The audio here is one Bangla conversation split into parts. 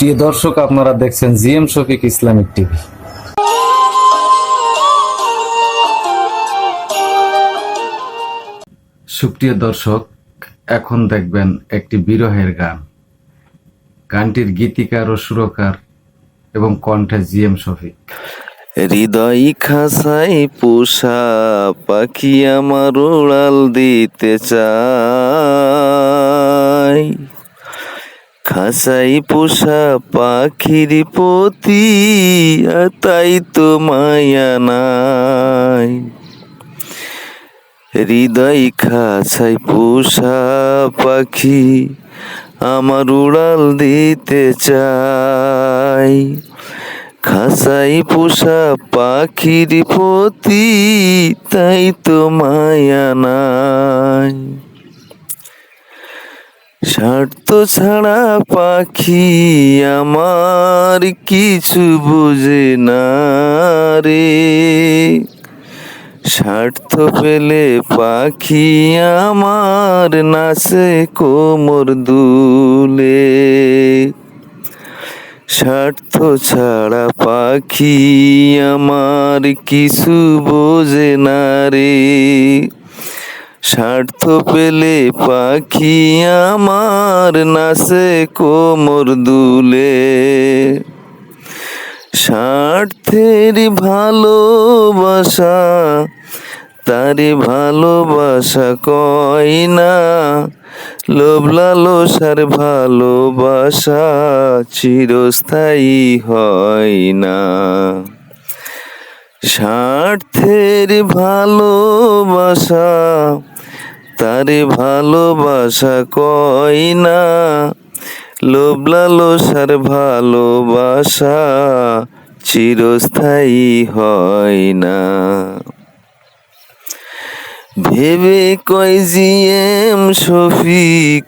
প্রিয় দর্শক, আপনারা দেখছেন জিএম শফিক ইসলামিক টিভি। সুপ্রিয় দর্শক, এখন দেখবেন একটি বিরহের গান। গানটির গীতিকার ও সুরকার এবং কণ্ঠে জিএম শফিক। হৃদয় খাসাই পোষা পাখি আমার উড়াল দিতে চাই খাসাই পোষা পাখির আর তাই তো মায়া নাই। হৃদয় খাসাই পোষা পাখি আমার উড়াল দিতে চাই। খাসাই পোষা পাখির প্রতি, তাই তো মায়া নাই। স্বার্থ ছাড়া পাখি আমার কিছু বুঝে না রে। স্বার্থ পেলে পাখি আমার নাচে কোমর দুলে। স্বার্থ ছাড়া পাখি আমার কিছু বোঝে না রে। স্বার্থ পেলে পাখি আমার নাচে কোমর দুলে। স্বার্থের ভালোবাসা, তারে ভালোবাসা কয় না? লোভ লালসার ভালোবাসা চিরস্থায়ী হয় না। স্বার্থের ভালোবাসা, তারে ভালোবাসা কয় না? লোভ লালসার ভালোবাসা চিরস্থায়ী হয় না। ভেবে কয় জিএম শফিক,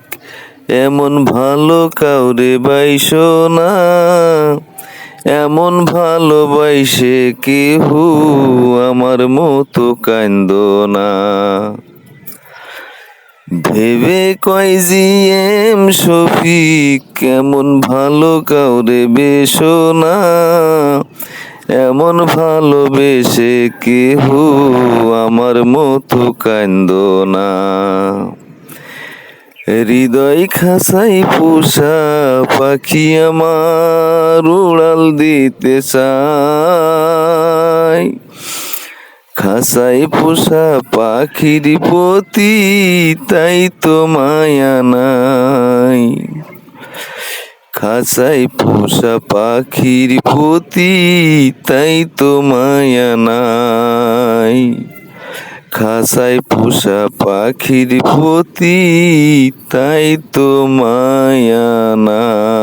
এমন ভালো কাউরে বাইসো না। এমন ভালোবাসে কেহু আমার মতো কান্দ না। ভেবে কয় জিএম শফিক, কেমন ভালো কাউরে বেশো না। এমন ভালোবেসে কেহু আমার মতো কান্দ না। হৃদয় খাসাই পোষা পাখি আমার উড়াল দিতে চাই। খাসাই পোষা পাখির প্রতি তাই তো মায়া নাই। খাসাই পোষা পাখির প্রতি তাই তো মায়া নাই। খাসাই পোষা পাখির প্রতি তাই তো মায়া নাই।